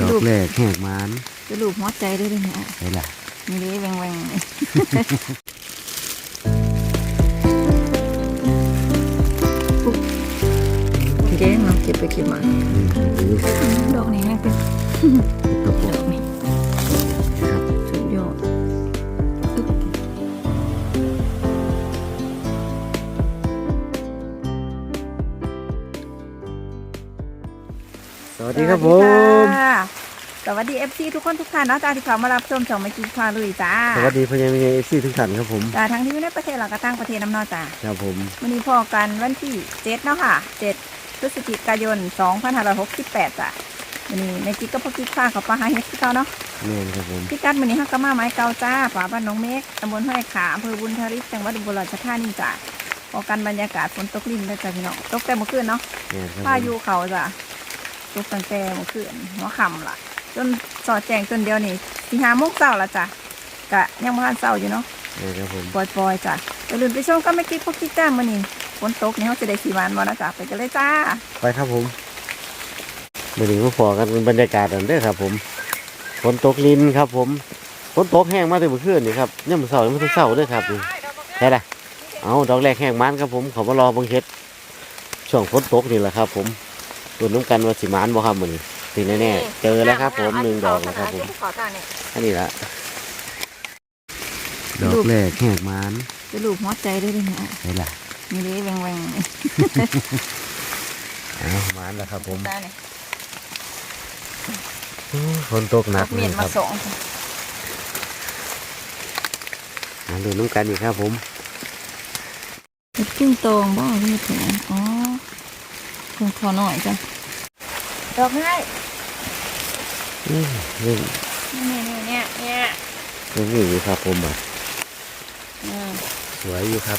ดอกแรกแหกมันจะลูกหัวใจด้วยเลยเนี่ยไปล่ะนี่เลยแหวงแหวงๆนี่เก่งเนาะเก็บไปเก็บมานี่คือดอกนี้แม่งเป็นกระปุกดอก วัสดีครับผสวัสดีมค่ะสวัสดีเอฟซีทุกคนทุกท่านเนาะจ้าที่เขามารับชมช่องไม่กินพาลุยจ้า สวัสดีพญามิเอฟซีทุกท่านครับผมจ้าทั้งที่อยู่ในประเทศเราก็ตั้งประเทศน้ำเนอจ้าครับผมวันนี้พอกันวันที่เจ็ดเนาะค่ะเจ็ดพฤศจิกายนสองพันห้าร้อยหกสิบแปดจ้ะวันนี้ในกิ๊กก็พอกิ๊กฟ้าเขาปลาหาเฮ็ดที่เก่าเนาะแม่นครับผมพี่กัดวันนี้ฮักกะมาไม้เก่าจ้าป่าบ้านน้องเมฆตำบลห้วยขาอำเภอบุญทริกจังหวัดอุบลราชธานีจ้ะพอกันบรรยากาศฝนตกลิ่นด้วยจ้ะพี่น้องตกแต่เมื่อคืนเนาะแม่นครับพายุเขาจ้ะ ตกตั้งแต่เมื่อคืนหัวค่ำล่ะ จนสอดแจงจนเดียวนี่สี่ห้าโมงเช้าละจ้ะกะยังบ่ทันเช้าอยู่เนาะแม่นครับผมปล่อยๆจ้ะอย่าลืมไปชมก็ไม่กิ๊กพวกกิ๊กจ้ามื้อนี้ฝนตกนี่เขาจะได้ขี่มันมานะจ้ะไปกันเลยจ้า ไปครับผมเมื่อนี้มาพอกันเป็นบรรยากาศอันเด้อครับ ผมฝนตกลินครับ ผมฝนตกแห้งมาแต่เมื่อคืนนี่ครับยังมื้อเช้ายังไม่ถึงเช้าเด้อครับนี่ใช่ละเอาดอกแรกแห้งมันครับผมเขามารอเบังเฮ็ดช่วงฝนตกนี่แหละครับ ผม ตัวน้ำกันว่าสิมานบ่ครับมื้อนี้สิแน่ๆเจอแล้วครับ ผมหนึ่งดอกแล้วครับผมขอจ้าเนี่ยอันนี้ละดอกแรกแหกมันจะลูกหัวใจด้วยเนี่ยไปล่ะนี่เลยแหวงแหวงๆนี่เอามันแล้วครับ ผมจ้าเนี่ยฝนตกหนักเลเมียยนคมารับส่งหาดูน้ำกันอีกครับผมเห็ดกิ้งตองบ้าเห็ดแหนอ๋อ คงขอหน่อยจ้ะดอกให้นี่นี่เนี่ยเนี่ยเนี่ยเนี่ยนี่นี่อยู่ครับผมอะอืมสวยอยู่ครับ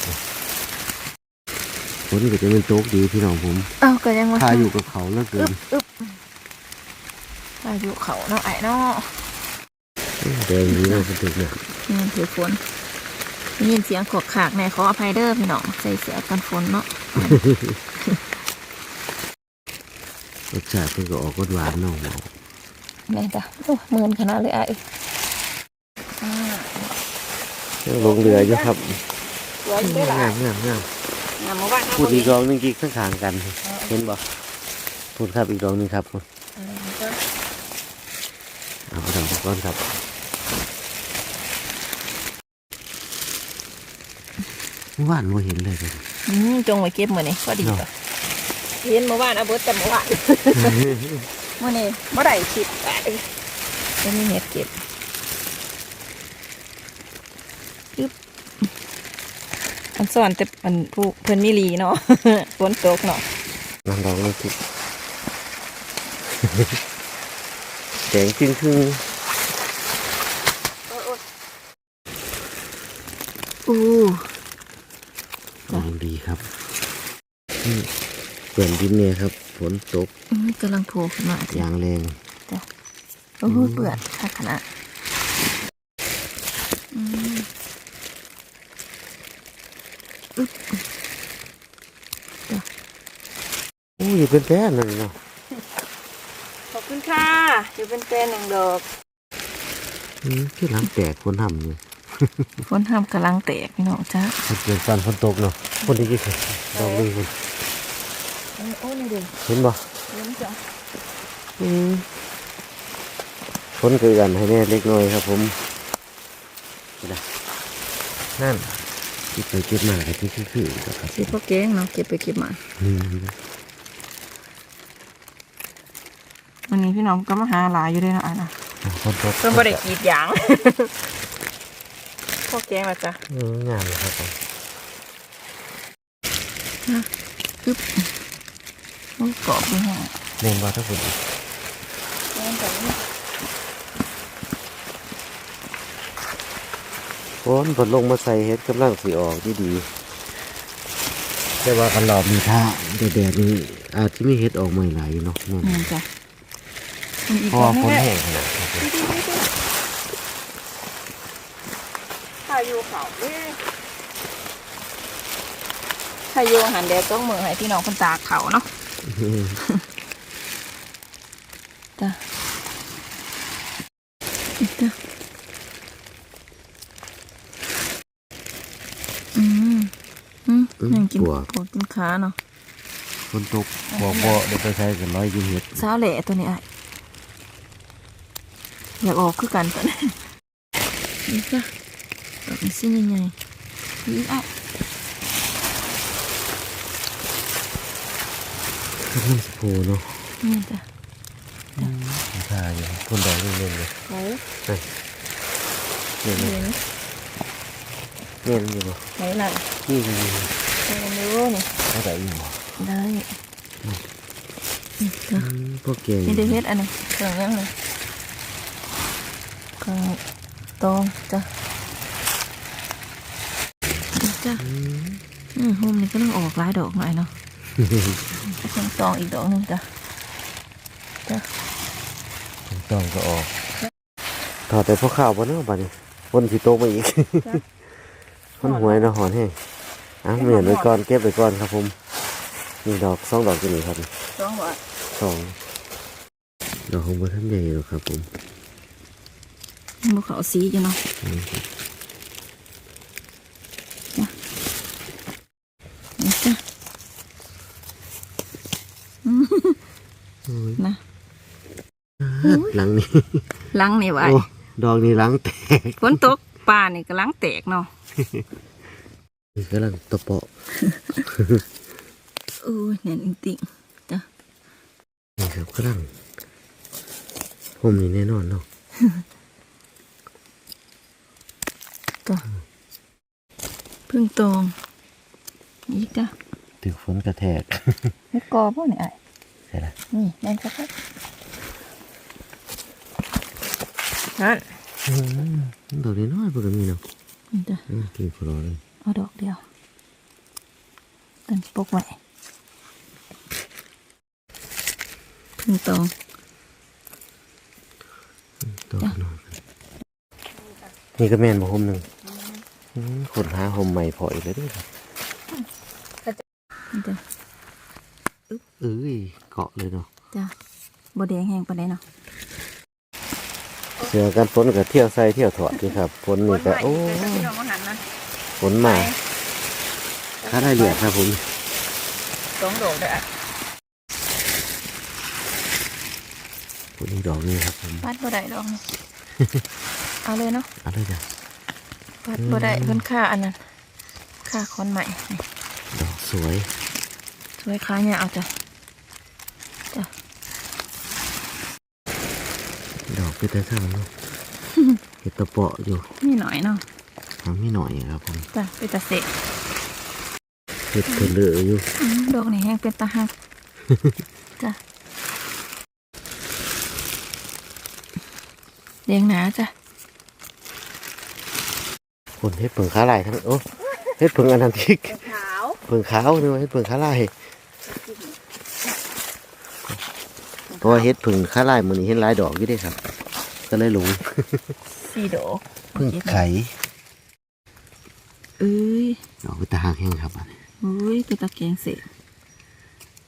ฝนก็จะเป็นโต๊กดีพี่น้องผมเอ้าก็ยังมาพาอยู่กับเขาเหลือเกิอึนบอึบพายุเขาเนาะไอ้เนาะแดงดีนะคุณตึกเนี่ยนี่ถือฝนได้ยินเสียงขอกขากในขออภัยเด้อพี่น้องใส่เสื้อกันฝนเนาะร สชาติเพิ่งก็ออกหวานๆเน้องแม่จ้ะโอ้เหมือนขนาดเลยไอ้อ่าลงเรืออยู่ครับสวยด้วยล่ะงามงามงามงามมาบ้านพูดอีกดอกหนึงกี่ข้างๆกัน เห็นบ่พูดครับอีกดอกหนึงครับเอาไปทำก้อนครับเมื่อวานเราเห็นเลยครับอืมจงไว้เก็บมื้อนี้พอดีเนาะจ้ะ เห็นเมื่อวานเอาเบิดแต่เมื่อวานมื้อนี้บ่ได้คิดอะจะมีเม็ดเก็บอึ๊บอันสอนแต่อันผู้เพิ่นมีหลีเนาะฝนตกเนาะน้ำดอกนี่คิดแดงครึ่งครึ่งอู้ลองดีครับนี่เปลี่ยนดินเนี่ยครับ ฝนตกอืมกำลังโผล่ขึ้นมาอจ้ะย่างแรงโอ้โหเปื่อนคักขนาดอืมโอ้ยอยู่เป็นแป้นนั่นเนาะขอบคุณค่ะ อยู่เป็นแฟนหนึ่งดอก อืมที่หลังแตกฝนทำอยู่ฝนทำกำลังแตกพี่น้องจ้ามันเกิดตอนฝนตกเนาะฝนที่กี่ดอกนึงคุณ โอ้นี่เด็กเห็นบ่เห็นจ้ะอืมฝนเกิดกันให้แน่เล็กน้อยครับผมนี่นะนั่นที่ไปเก็บมากับที่คือๆครับที่พ่อเก้งเนาะเก็บไปเก็บมาอืมวันนี้พี่น้องก็มาหาหลายอยู่ด้วยเนาะอะนะฝนตกเพิ่นบ่ได้กรีดยางพ่อแกงละจ้ะเอองามเลยครับผมอึ๊บโอ้ ยกรอบเลยฮะเล่นบอลทั้งหมดแม่นจ้ะนี่ฝนฝนลงมาใส่เฮ็ดกำลังสีออกดีดีๆแต่ว่ากันรอบมีท่าแดดๆนี่อาจจะไม่เฮ็ดออกใหม่หลายอยู่เนาะนั่นแม่นจ้ะมันอีกเพราะว่าฝนแม่แห้งขนาดครับผมพายุเขาเอ้ยพายุหันแดดต้องมือให้พี่น้องคนตากเขาเนาะ 있다. 있다. 음, 음, 음 kim của kim khá nó. Con tục bỏ bỏ để tôi thấy cái nói gì hết. Sao lệ tôi này ạ? Dạ bỏ cứ cắn tôi này. Đi ra. Rồi xin nhanh nhanh. Đi ạ. แหล่ตัวนี้ไอ้อยากออกคือกันตัวนี้นี่จ้ะดอกนี้สิ้นยังไงนี่ไอ้คือมันสปูเนาะนี่จ้ะทาอยู่คนดอกเงี้ยเลยไหนเงี้ยเห็นเงี้ยอยู่บ่ไหนล่ะนี่คือเห็นดูนี่เท่าไหร่อยู่บ่ได้นี่จ้ะอืมพวกเก่งนี่เดือเฮ็ดอันนี้เครื่องยังเลยเครื่องตองจ้ะนี่จ้ะอืมอืมโฮมนี่ก็ต้องออกหลายดอกหน่อยเนาะ เครื่องตองอีกดอกหนึงจ้ะต้องก็ออกถอดแต่พวกข้าวบ่เนาะบัดนี้ฝนสิตกมาอีกจ้ะมันหวยเนาะหอนแห้งอะเหมียนไว้ก่อนเก็บไว้ก่อนครับผมนี่ดอกสองดอกจะนี่ครับสองบาทสองดอกของบัท่านใหญ่หรอกครับผมบุเขาสีจ้ะเนาะจ้ะนี่จ้ะอืม นะหลังนี้ลังนี่ไว้โอ้ดอกนี้หลังแตกฝนตกป่านี่ก็ลังแตกเนาะนี่กำลังตะเปาะเออเนี่ยจริงๆจ้ะนี่ครับกำลังผมนี่แน่นอนเนาะพึ่งตองนี่จ้ะถึกฝนกระแทกเฮ็ดกอพวกนี่ไอ้ใช่ละนี่แม่นครับนั่นอืมดอกนี้น้อยพวกนี้เนาะนี่จ้ะอืมกินพอรอเลยเอาดอกเดียวต้นปกไว้พึ่งตองดอกน้อยนี่ก็แม่นบ่หมหนึ่งอืมคนหาหมใหม่พออีกแล้วเด้วยครับนี่จ้ะ เอ้ยเกาะเลยเนาะจ้ะบแดงแห้งปานใดเนาะเสือกันฝนก็เที่ยวใส่เที่ยวถอดอยู่ครับฝนนี่ก็โอ้พี่น้องมาหันนะฝนมาค่าได้เหลียดครับผมสองดอกเด้อฝนอีกดอกนี่ครับผมปัดบ่ได้ดอกนี่ เอาเลยเนาะเอะไรจ้ะปัดบ่ได้เพิ่นค่าอันนั้นค่าคอนใหม่นี่ดอกสวยสวยค้าเนี่ยเอาจ้ะ ดอกเป็นแต่ช่างเนาะเห็ดตะเปาะอยู่นี่หน่อยเนาะทำไม่หน่อยครับผมจ้ะเป็นตาเสะเห็ดเถลืออยู่อืมดอกนี่แห้งเป็นตาหักจ้ะเลี้ยงหนาจ้ะคนเห็ดเผิงขาลายทั้งโอ้เห็ดเผิงอันนันทิกขาวเผิงขาวนี่ว่าเห็ดเผิงขาลายเพราะว่าเห็ดเผิงขาลายมือนี้เห็นหลายดอกอยู่เด้ครับ ก็เลยหลงสี่ดอกเพิ่งไข่เอ้ยดอกเป็นตาหางแห้งครับอันนี้เอ้ยเป็นตะแกรงเสะ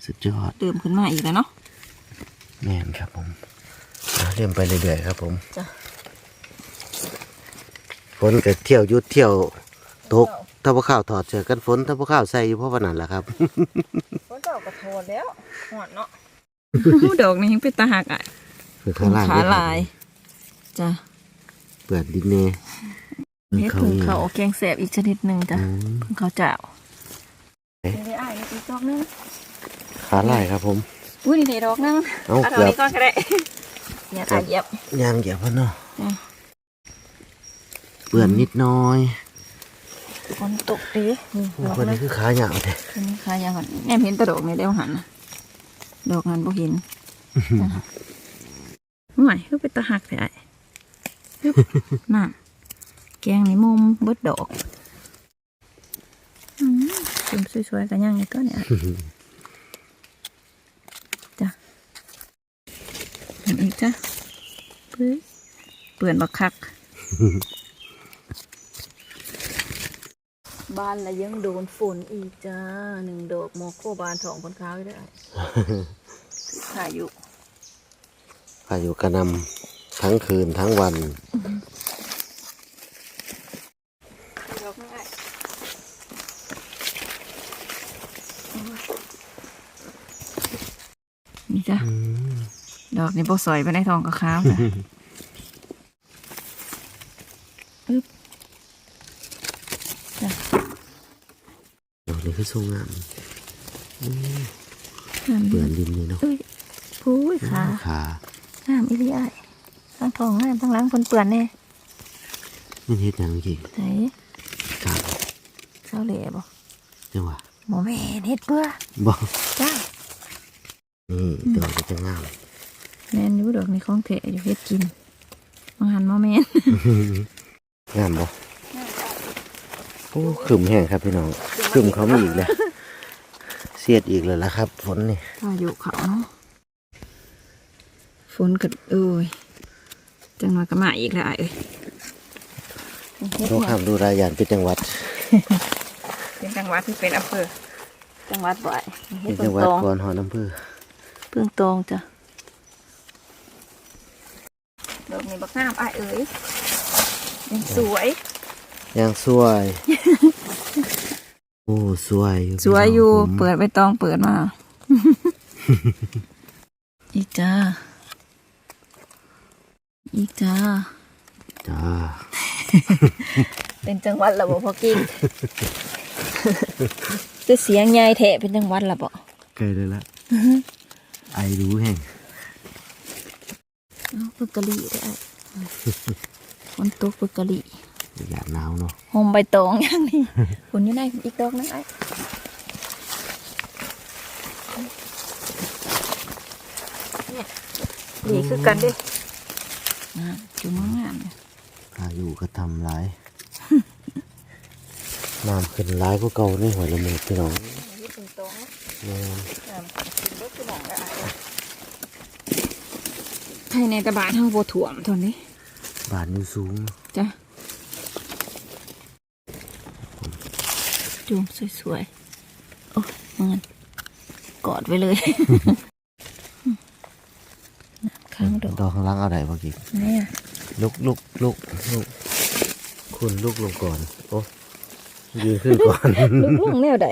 สุดยอดเติมขึ้นมาอีกแล้วเนาะแน่นครับผมอะเรื่อยไปเรื่อยๆครับผมจ้ะฝนก็เที่ยวหยุดเที่ยวตกถ้าพวกข้าวถอดเสื้อกันฝนถ้าพวกข้าวใส่อยู่เพราะว่านั่นแหละครับฝนตกกระโทนแล้วหอดเนาะดอกนี่ยังเป็นตาหักอะเพื่อขาลายขาลาย จ้ะเปิดดินเน่เฮ็ดเพิ่งเขาแกงแสบอีกชนิดหนึ่งจ้ะอืมเพิ่งเขาเจ้าเอ๊ะเดี๋ยวได้อีกดอกนึงขาลายครับผมอุ้ยนี่ได้ดอกนึงเอาเอาดอกเกือบนี้ก่อนก็ได้เนี่ยตาเหยียบยางเหยียบมันเนาะจ้ะเปื่อนนิดน้อยฝนตกดีนี่โอ้ดอกคนนึนี้งคือขาหยาวแต่อันนี้ค่ะยังก่อนแอมเห็นแตะดอกนี่เดียวหันน่ะดอกนั้นบ่เห็นจ้ะห่วยคือเป็นตาหักแต่ไอ้ฮึบ นั่นแกงในมุมเบิดดอกอืมจุ่มสวยๆกันยังนี่ก็เนี่ยจ้ะเห็นอีกจ้ะเปื้อยเปื่อนบักคัก บ้านละยังโดนฝนอีกจ้าหนึ่งดอกโมโคบานทองบนขาวได้ถ่ายอยู่พายุกระหนำ ทั้งคืนทั้งวันนี่จ้ะดอกนี้โบสวยไปในทองกับข้าวนะดอกนี้คือทรงงามเปลือนดินนี่เนาะผู้ยค่ะห้ามอิริย ทั้งทองงามทั้งหล้างเพิ่นเปื่อนแน่มันเฮ็ดหยังจริงไหนกาบเศร้าเหล่บ่จังหวะหมอแม่นเฮ็ดเพื่อบ่จ้านี่ดอกก็จะงามแม่นอยู่ดอกนี่ของแท้อยู่เฮ็ดกินบางหันหมอแม่นงามบ่โอ้ขึ้มแห้งครับพี่น้องขึ้มเขามีอีกแล้วเสียดอีกแล้วล่ะครับ ฝนนี่พายุเขาเนาะฝนก็เอ้ย จังหวะก็มาอีกแล้วอ้ายเอ้ยเฮ็ดต้องหยังข้ามดูรายยานเป็นจังหวัด เป็นจังหวัดที่เป็นอำเภอ จังหวัดบ่อยเป็นจังหวัดก่อนหอน้ำพือเพิ่งตรงจ้ะดอกนี้บักงามอ้ายเอ๋ยยังสวยยังสวย โอ้สวยอยู่สวยอยู่พี่น้งผมเปิดไปตองเปิดมา อีกจ้า อีกจ้า จ้า เป็นจังหวัดละบ่พอกิ้งจะเสียงใหญ่แทะเป็นจังหวัดละบ่ใกล้เลยละไอรู้แห้งเอาปึกกะลีได้ฝนตกปึกกะลีอยากหนาวเนาะหอมใบตองอย่างนี้ฝนอยู่ไหนอีกดอกนึงไอ้เนี่ยดีคือกันเดิ งามจุ่มงามเนี่ยพายุก็ทำร้ายน้ำขึ้นร้ายกว่าเก่าในหัวละเมดพี่น้องนี่เป็นตองแม่นงามกินเบิดคือหมองได้ไทยในตะบานทั้งโบถ่วมทนนี้บานอยู่สูงจ้ะจุ่มสวยๆ โอ้ยเงินกอดไว้เลยข้าง ดอกดอกข้างล่างเอาไหนเมื่อกี้เนี่ยลุกลุกลุกลุกคุณลุกลงก่อน โอ้ยืนขึ้นก่อนลูกลุงแนวใด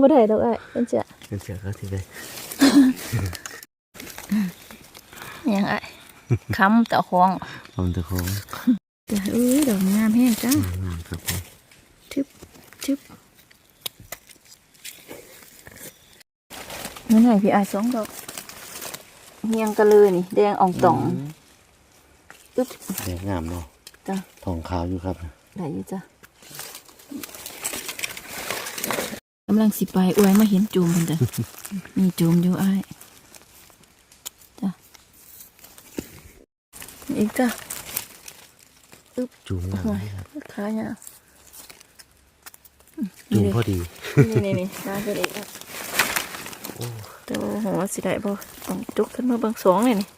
บ่ได้ดอกไอ้เป็นจะเป็นเสียเขาที่ได้ยังไอ้ค้ำเต่าคองผมจะของจ้ะเอ้ยดอกงามแห้งจ้างามครับผมทึบทึบนั่นไงพี่ไอ้ายสองดอก เฮียงกันเลยนี่ แดงอ่องต่องอึ๊บแดงงามเนาะจ้ะทองขาวอยู่ครับได้อยู่จ้ะกำลังสิไปอวยมาเห็นจูมมันจ้ะมีจูมอยู่ไอ้ายจ้ะอีกจ้ะจูงงามโอ้ยเลยครับขาเนี่ยจูงพอดี นี่นี่นี่ขาไปเลยครับ แต่ว่าหัวสิได้บ่ต้องจุกขึ้นมาเบางสองเลยนี่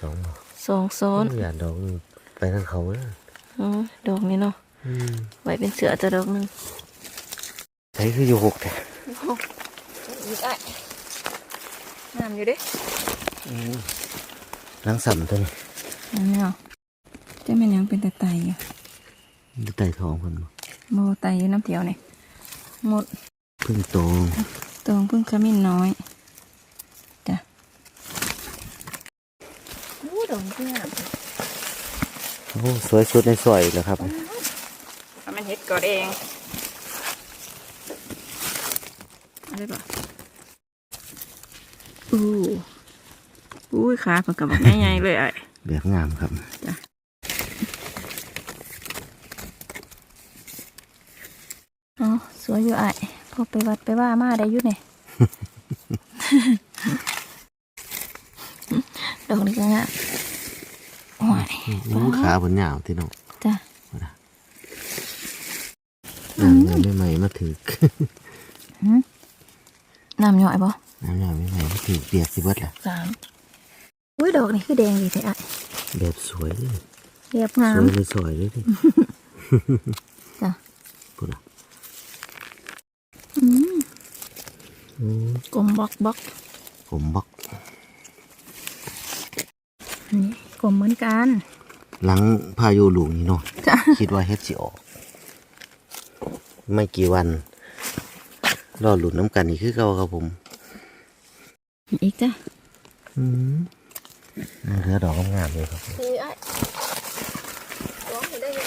สองเนาะสองซ้อนอย่าดอกหนึ่งไปทางเขาเลยอ๋อดอกนี้เนาะไว้เป็นเสือจะดอกหนึงใช้คืออยู่หกแต่อีกไอ้งามอยู่เด้ล้างสัมตัวนี้อันนี้เอาจะเป็นหยังเป็นแต่ไตอยู่ดูไต่ทองคนบ่โมไตอยู่น้ำเดียวนี่หมดพึ่งโตงตรงเพิ่งขมิ้นน้อยจ้ะโอ้ดอกเพื่อน โอ้สวยสุดในซอยอีกแล้วครับทำมันเฮ็ดก่อนเองอะไรปะอู้อู้ยขาเป็นกับแบบใหญ่ๆเลยไอ้แบบงามครับอ๋อสวยอยู่ไอ้พอไปวัดไปว่ามาได้อยู่เนี่ยดอกนี้ก็งาม โอ้ยอู้ขาบนหยาวที่น้องจ้ะน้ำยาวไม่ใหม่มาถือหืมน้ำย่อยปะน้ำยาวไม่ใหม่มาถือเปียกสิเบิดล่ะสามอุ้ยดอกนี่คือแดงดีแท้ไอ้แบบสวยเลยเรียบสงามวยเลยสวยเลยดิจ้ะพูดละอืมอืมกลมบล็อกบล็อกผมบอก นี่ กลมเหมือนกันหลังพายุหลวงนี่เนาะจ้ะคิดว่าเฮ็ดสิออก ไม่กี่วัน รอหลุดน้ำกันอีกคือเก่าครับผม อีกจ้ะอืมเหลือดอกงามๆเลยครับพี่ไอ้ร้องได้ยัง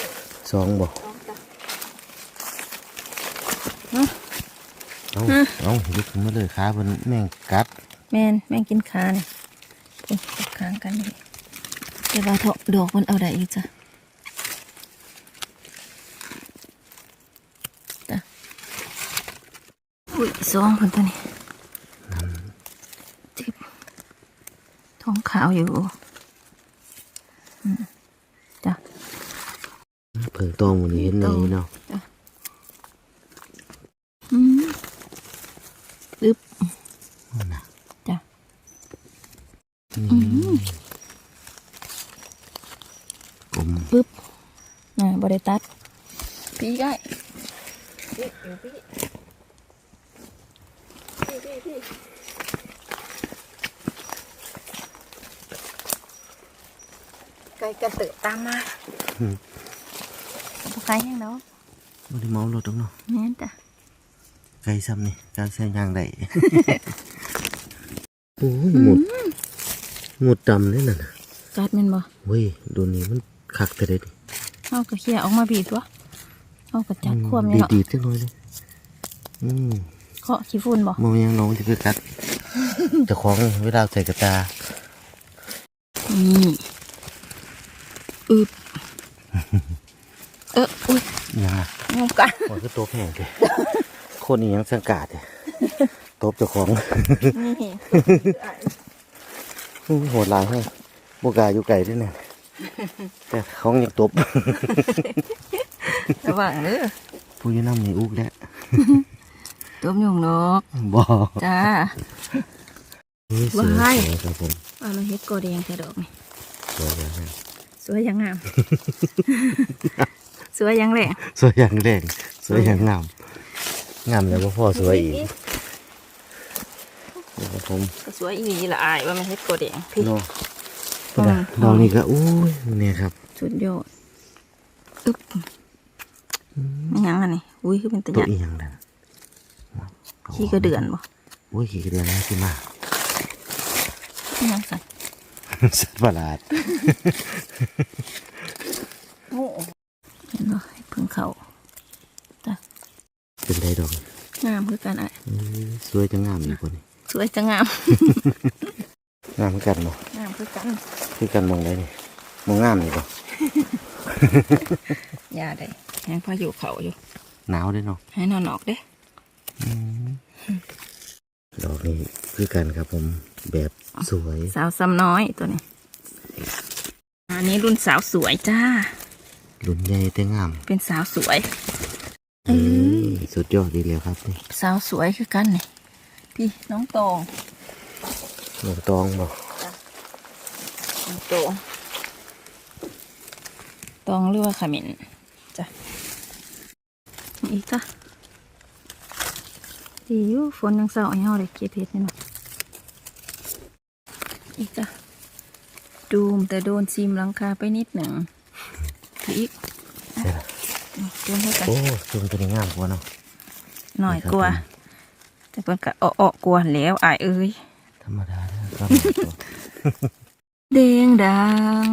สองบ่ร้องจ้ะเอาเอาลุกขึ้นมาเลยขาเป็นแม่งกัด แม่นแม่งกินขาเนี่ยนี่จับค้างกันนี่ แต่ว่าเถาะดอกมันเอาได้อีกจ้ะจ้ะอุ้ยสองคนตัวนี้จิบท้องขาวอยู่อืมจ้ะเพิ่งตองวันนี้เห็นในนี้เนาะ อืมอึบ นั่นน่ะ จ้ะ นี่กลม ปึ๊บอ่าบริตัด พี่ได้พี่อยู่พี่พี่พี่พี่ไก่กระ ตือตามมาบุกไก่ยังเนาะไม่ได้เมารถตรงเนาะแม่นจ้ะไกลซ้ำนี่การแซงยางได้โอ้ยหมดหมดดำเลยน่ะนะกัดแมันบ่เว้ยโดนนี้มันคักแต่เด็ดเอากระเคียออกมาบีบวะเอากระจับควมดีเนี่ยเนาะดีๆจังเลยเลยอืมเคาะขี้ฝุ่นบ่มองยังน้องจะคือกัดเจะของเวลาใส่กระตานี่ อึบเอออุ้ยยังอะงงกันโอ้ยก็ตัวแพงเลยคนนี้ยังสังกาดเลยตบเจ้าของนี่อื้อโหดหลายให้บกล้าอยู่ไก่ด้วยเนี่ยแต่เขายังตบระวังเด้อผู้อยืนน้ำนี่อุกแล้วต้มยงนกบ่จ้าเฮ้ยสวยว้ายสวยครับผมว่าเราเฮ็ดกอแดงแค่ดอกนี่สวยอย่างแรง สวยยังงาม สวยยังแหละสวยอย่างแรงสวยอย่างงาม งามแล้วก็พ่อสวยอีกเดี๋ยวครับผมก็สวยอีกละอายว่ามันเฮ็ดกอแดงพี่โน่อืมดอกนี้ก็อุ้ยเนี่ยครับ สุดยอดอึ๊บไม่ยังอันนี้อุ้ยคือเป็นตะตัวยันอีหยังดันขี้กระเดือนบ่อุ้ยขี้กระเดือนนะที่มาไม่ยังสั่น สัตว์ประหลาดโอ้เห็นบ่ให้เพิ่งเข้าจ้ะเป็นไดดอกงามคือกันอะอื้อสวยจะงามอีกคนนี้สวยจะงาม งามเหมือนกันเนาะงามคือกันคือกันมองได้นี่มองงามนี่บ่อย่าได้แหงพายุเขาอยู่หนาวได้เนาะให้นอนออกเด้ดอกนี้คือกันครับผม แบบสวย สาวซ้ำน้อยตัวนี้ อันนี้รุ่นสาวสวยจ้า รุ่นใหญ่แต่งาม เป็นสาวสวยเออสุดยอดดีเลยครับนี่สาวสวยคือกันนี่พี่น้องตองหนูตองบ่น้องตองตองหรือว่าขมิ้นจ้ะมีอีกจ้ะดีอยู่ฝนยังเศร้าให้เฮาเลยเก็บเห็ดนี่เนาะอีกจ้ะ ดูมแต่โดนซีมหลังคาไปนิดหนึ่งพี่อีกใช่ละโดนให้กันโอ้จุ่มตัวนี้งามกว่าเนาะหน่อยกลัว แต่เพิ่นก็อ้อๆกลัวแล้วอายเอ้ยธรรมดาเด้อครับแดงดัง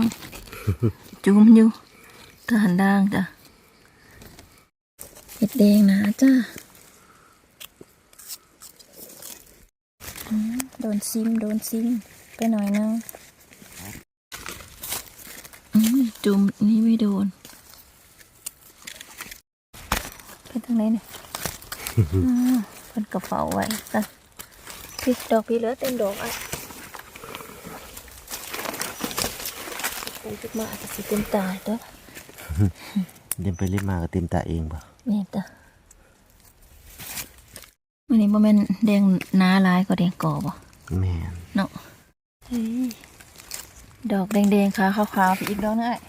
จุ่มอยู่ทหารดังจ้ะเห็ดแดงนะจ้าอืมโดนซิม โดนซิมไปหน่อยนึงอืม จุ่มนี่ไม่โดนไปทางไหนเนี่ยอ่าเพิ่นกระเป๋าไว้จ้ะพี่ดอกพี่เหลือเต็มดอกอะไปจุกมาอาจจะสิเป็นตายเด้อเดินไปเล่นมาก็เต็มตาเองบ่นี่จ้ะวันนี้บ่แม่นแดงหนาหลายก็แดงก่อบ่แม่นเนาะเฮ้ยดอกแดงๆขาขาวๆพี่อีกดอกนึงไอ้ได้ละพี่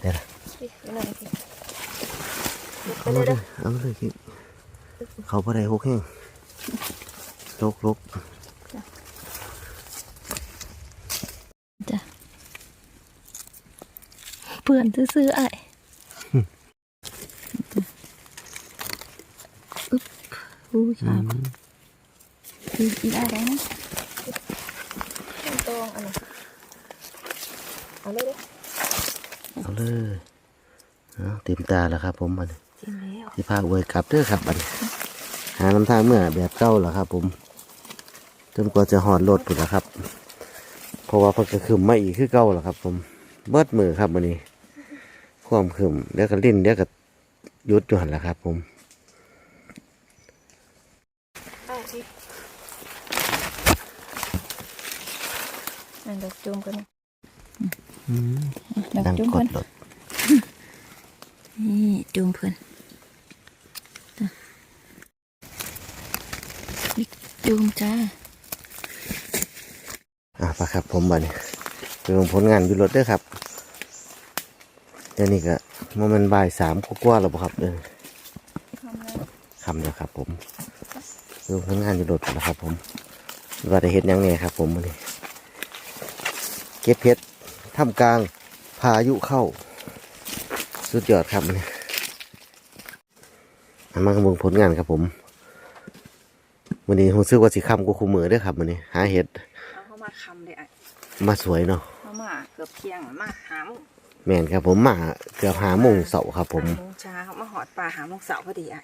เอาเลยพี่เอามาเลยเอามาเลยคิดเขาบ่ได้หกแห้งลกลกจ้ะเปื่อนซื่อๆไอ้จ้ะอึ๊บอุ้ยอืขามพี่อีกอะไรนะตรงอันนี้เอาเลย เด้อเอาเลยเอาเต็มตาแล้วครับ ผมบัดนี้จิ้มแล้วสิพาอวยกลับเด้อครับบัดนี้หาลำทางเมื่อแบบเก่าแล้วครับ ผมจนกว่าจะหอดรถพุ่นแล้วครับ เพราะว่าเพิ่นก็ขึ้นมาอีกคือเก่าแล้วครับ ผมเบิดมือครับวันนี้ความขึ้นเดี๋ยวก็ลิ้นเดี๋ยวก็หยุดอยู่หันแหล้วครับ ผมได้สินั่นดอกจูมกัน ดอกดังจูมกเพิ่ดนรถนี่จูมเพิ่นจ้ะนี่จูมจ้าอะปะครับ ผมบัดนี้ไปลงผลงานอยู่รถเด้อครับเดี๋ยวนี้ก็มันมันบ่ายสามกว่าๆแล้วบ่ครับเด้อคำเดียวครับผมลงผลงานอยู่รถแล้วครับ ผมว่าได้เห็ดหยังไงครับ ผมวันนี้เก็บเพชร ท่ามกลางพายุเข้า สุดยอดครับวันนี้อันมากระบงผลงานครับผมวันนี้ผมซื้อว่าสิคำกูคูมือเด้วยครับวันนี้หาเห็ดเอาเข้ามาคำเลยอะมาสวยเนาะเข้ามาเกือบเที่ยงมาหาโมงแม่นครับผมมาเกือบหาโมงเสาร์ครับ ผมหาโมงเช้ามาหอดปลาหาโมงเสาร์พอดีอะ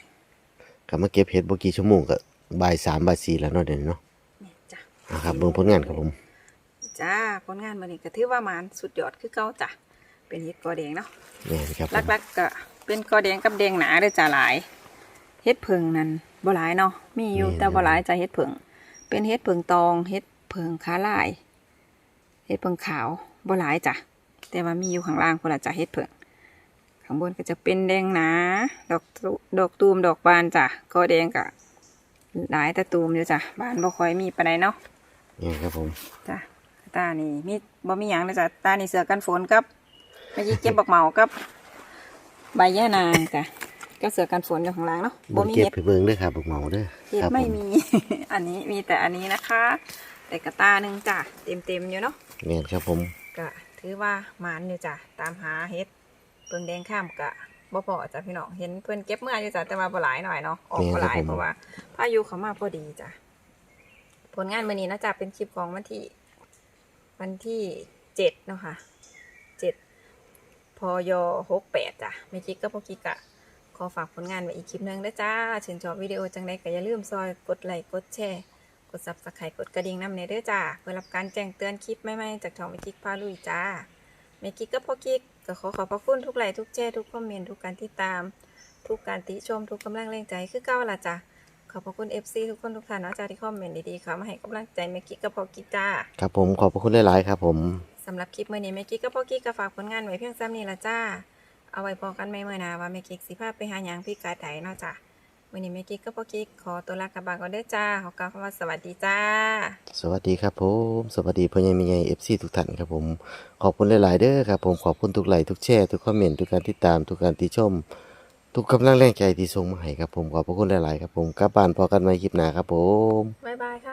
กลับมาเก็บเห็ดบกี่ชั่วโมงก็บ่ายสามบ่ายสี่แล้วเนาะเดี๋ยวนี้เนาะนี่จ้ะอะครับเบิ่งผลงานครับผม จ้าผลงานมื้อนี้ก็ถือว่ามันสุดยอดคือเก่าจ้ะเป็นเฮ็ดกอแดงเนาะแม่นครับผมลักๆก็เป็นกอแดงกับแดงหนาเด้อจ้าหลายเฮ็ดเพิงนั่นบ่หลายเนาะมีอยู่แต่บ่หลายจ้ะเฮ็ดเพิงเป็นเฮ็ดเพิงตองเฮ็ดเพิงขาลายเฮ็ดเพิงขาวบ่หลายจ้ะแต่ว่ามีอยู่ข้างล่างพุ่นละจ้ะเฮ็ดเพิงข้างบนก็จะเป็นแดงหนาดอกตุดอกตูมดอกบานจ้ะกอแดงก็หลายแต่ตูมอยู่จ้ะบานบ่ค่อยมีปานใดเนาะแม่นครับผมจ้ะ ตานี่มีบ่มีหยังเลยจ้ะตานี่เสือกันฝนกับเมื่อกี้เก็บบักเหมากับ ใบย่านางจ้ะก็เสือกันฝนอยู่ข้างล่างเนาะบ่เบิ่งมีเก็บเห็ดไปเบิ่งเด้วยครับบุกเหมาเด้อเห็ดครับไม่ผมี อันนี้มีแต่อันนี้นะคะ แต่กระตาหนึ่งจ้ะเต็มเต็มๆอยู่เนาะแม่นครับผมก็ถือว่าหมานอยู่จ้ะตามหาเห็ดเปิงแดงข้ามกะบ่พอจ้ะพี่น้องเห็นเพิ่นเก็บเมื่ออยู่จ้ะแต่ว่าบ่หลายหน่อยเนาะออกบ่หลายเพราะว่าพายุเขามาพอดีจ้ะผลงานมื้อนี้นะจ๊ะเป็นคลิปของวันที่ วันที่เจ็ดเนาะค่ะเจ็ดพยหกแปดจ้ะไม่คิดก็พอกิกะขอฝากผลงานไว้อีกคลิปหนึงนะจ้าชื่นชอบวิดีโอจังไดก็อย่าลืมซอยกดไลค์กดแชร์ กดซับสไครต์กดกระดิ่งน้ำเนเด้อจ้าเพื่อรับการแจ้งเตือนคลิปใหม่ๆจากช่องไม่คิกพาลุยจ้าไม่คิกก็พอกิกก็ขอขอบพระคุณทุกไลค์ทุกแชร์ทุกคอมเมนต์ทุกการติดตาม ทุกการติชมทุกกำลังแรงใจคือเก้าล่ะจ้า ขอบพระคุณ FC ทุกคนทุกท่านเนาะจ้าที่คอมเมนต์ดีๆค่ะมาให้กำลังใจไม่คิกก็พอกิกจ้าครับผมขอบพระคุณหลาย ๆ ครับผมสำหรับคลิปมื่อนี้แม่กิ๊กกับพ่อกิ๊กก็ฝากผลงานไว้เพียงซ้ำนี้ละจ้า เอาไว้พอกันไม่เมื่อหนาว่าแม่กิ๊กสิพาไปหาหยังพี่กาไถเนาะจ้ะมื่อนี้แม่กิ๊กกับพ่อกิ๊กขอตัวลากลับบ้านก่อนเด้อจ้าขอกล่าวคำว่าสวัสดีจ้า สวัสดีครับผมสวัสดีพ่อใหญ่แม่ใหญ่เอฟซีทุกท่านครับผมขอบคุณหลาย ๆ เด้อครับผมขอบคุณทุกไลค์ทุกแชร์ทุกคอมเมนต์ทุกการติดตามทุกการติชม ทุกกำลังแรงใจที่ส่งมาให้ครับผมขอบพระคุณหลาย ๆ ครับผมกลับบ้านพอกันใหม่คลิปหน้าครับผม บ๊ายบายค่ะ